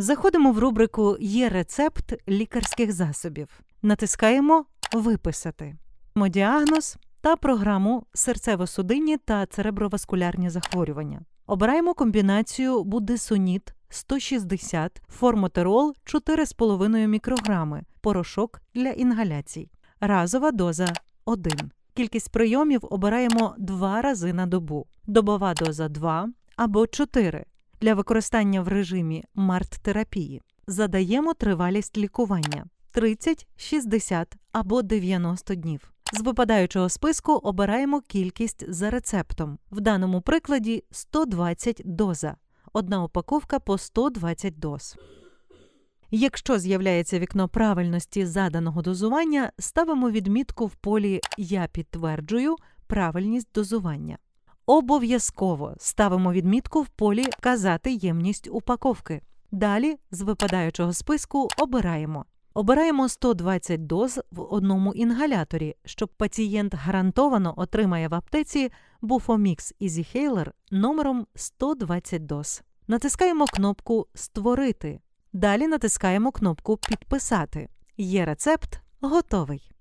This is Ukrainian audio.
Заходимо в рубрику Є рецепт лікарських засобів. Натискаємо Виписати. Діагноз та програму серцево-судинні та цереброваскулярні захворювання. Обираємо комбінацію будесоніт 160, формотерол 4,5 мікрограми, порошок для інгаляцій. Разова доза 1. Кількість прийомів обираємо 2 рази на добу. Добова доза 2 або 4 для використання в режимі март-терапії. Задаємо тривалість лікування 30, 60 або 90 днів. З випадаючого списку обираємо кількість за рецептом. В даному прикладі 120 доза. Одна упаковка по 120 доз. Якщо з'являється вікно правильності заданого дозування, ставимо відмітку в полі Я підтверджую правильність дозування. Обов'язково ставимо відмітку в полі Вказати ємність упаковки. Далі з випадаючого списку обираємо. Обираємо 120 доз в одному інгаляторі, щоб пацієнт гарантовано отримає в аптеці Bufomix EasyHaler номером 120 доз. Натискаємо кнопку Створити. Далі натискаємо кнопку Підписати. Є рецепт готовий.